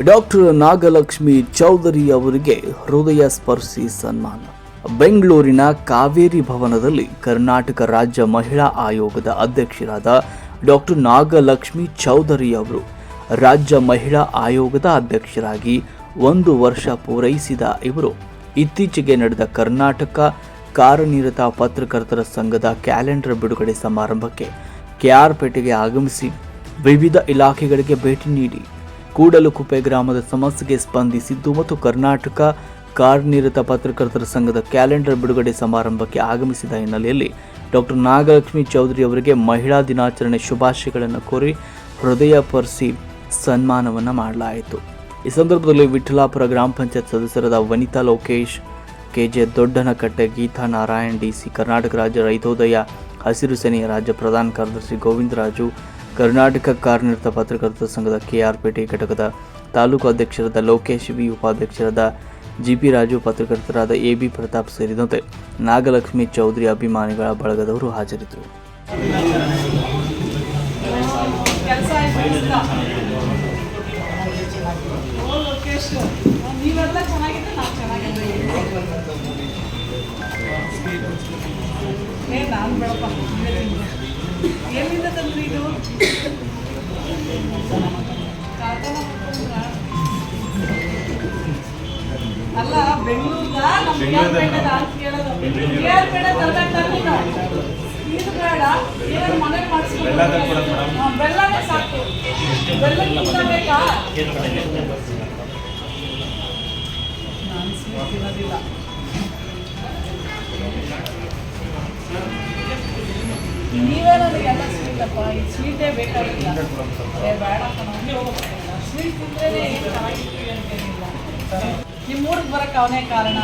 Doctor Nagalakshmi Chaudhary ಅವರಿಗೆ ಹೃದಯ ಸ್ಪರ್ಶಿ ಸನ್ಮಾನ. ಬೆಂಗಳೂರಿನ ಕಾವೇರಿ ಭವನದಲ್ಲಿ ಕರ್ನಾಟಕ ರಾಜ್ಯ ಮಹಿಳಾ ಆಯೋಗದ ಅಧ್ಯಕ್ಷರಾದ ಡಾಕ್ಟರ್ ನಾಗಲಕ್ಷ್ಮಿ ಚೌಧರಿ ಅವರು ರಾಜ್ಯ ಮಹಿಳಾ ಆಯೋಗದ ಅಧ್ಯಕ್ಷರಾಗಿ ಒಂದು ವರ್ಷ ಪೂರೈಸಿದ ಇವರು ಇತ್ತೀಚೆಗೆ ನಡೆದ ಕರ್ನಾಟಕ ಕಾರ್ಯನಿರತ ಪತ್ರಕರ್ತರ ಸಂಘದ ಕ್ಯಾಲೆಂಡರ್ ಬಿಡುಗಡೆ ಸಮಾರಂಭಕ್ಕೆ ಕೆಆರ್ಪೇಟೆಗೆ ಆಗಮಿಸಿ ವಿವಿಧ ಇಲಾಖೆಗಳಿಗೆ ಭೇಟಿ ನೀಡಿ ಕೂಡಲುಕುಪ್ಪೆ ಗ್ರಾಮದ ಸಮಸ್ಯೆಗೆ ಸ್ಪಂದಿಸಿದ್ದು ಮತ್ತು ಕರ್ನಾಟಕ ಕಾರ್ಯನಿರತ ಪತ್ರಕರ್ತರ ಸಂಘದ ಕ್ಯಾಲೆಂಡರ್ ಬಿಡುಗಡೆ ಸಮಾರಂಭಕ್ಕೆ ಆಗಮಿಸಿದ ಹಿನ್ನೆಲೆಯಲ್ಲಿ ಡಾಕ್ಟರ್ ನಾಗಲಕ್ಷ್ಮಿ ಚೌಧರಿ ಅವರಿಗೆ ಮಹಿಳಾ ದಿನಾಚರಣೆ ಶುಭಾಶಯಗಳನ್ನು ಕೋರಿ ಹೃದಯಪರಿಸಿ ಸನ್ಮಾನವನ್ನು ಮಾಡಲಾಯಿತು. ಈ ಸಂದರ್ಭದಲ್ಲಿ ವಿಠಲಾಪುರ ಗ್ರಾಮ ಪಂಚಾಯತ್ ಸದಸ್ಯರಾದ ವನಿತಾ ಲೋಕೇಶ್, ಕೆಜೆ ದೊಡ್ಡನಕಟ್ಟೆ ಗೀತಾ ನಾರಾಯಣ್, ಡಿಸಿ ಕರ್ನಾಟಕ ರಾಜ್ಯ ರೈತೋದಯ, ಹಸಿರು ಸೇನೆಯ ರಾಜ್ಯ ಪ್ರಧಾನ ಕಾರ್ಯದರ್ಶಿ ಗೋವಿಂದರಾಜು ಕರ್ನಾಟಕ ಕಾರ್ಯನಿರತ ಪತ್ರಕರ್ತರ ಸಂಘದ ಕೆಆರ್ಪೇಟೆ ಘಟಕದ ತಾಲೂಕು ಅಧ್ಯಕ್ಷರಾದ ಲೋಕೇಶ್, ವಿ ಉಪಾಧ್ಯಕ್ಷರಾದ ಜಿಪಿ ರಾಜು, ಪತ್ರಕರ್ತರಾದ ಎ ಬಿ ಪ್ರತಾಪ್ ಸೇರಿದಂತೆ ನಾಗಲಕ್ಷ್ಮಿ ಚೌಧರಿ ಅಭಿಮಾನಿಗಳ ಬಳಗದವರು ಹಾಜರಿದ್ದರು. ನಾನು ಎಲ್ಲಿಂದ ತಂದ್ರಿ ಇದು? ಅಲ್ಲ ನೀನು ಇದು ಬೇಡ ಏನಾದ್ರು ಮನೆಗೆ ಮಾಡಿಸ್ಕೊಂಡು ಬೆಲ್ಲನೇ ಸಾಕು. ಬೆಲ್ಲ ಬೇಕಾ? ನೀವೇ ನನಗೆಲ್ಲ ಸ್ವೀಟ್ ಅಪ್ಪ ಈ ಸ್ವೀಟೇ ಬೇಕಾಗಿಲ್ಲ. ಸ್ವೀಟ್ ನಿಮ್ಮ ಊರಿಗೆ ಬರೋಕ್ಕೆ ಅವನೇ ಕಾರಣ.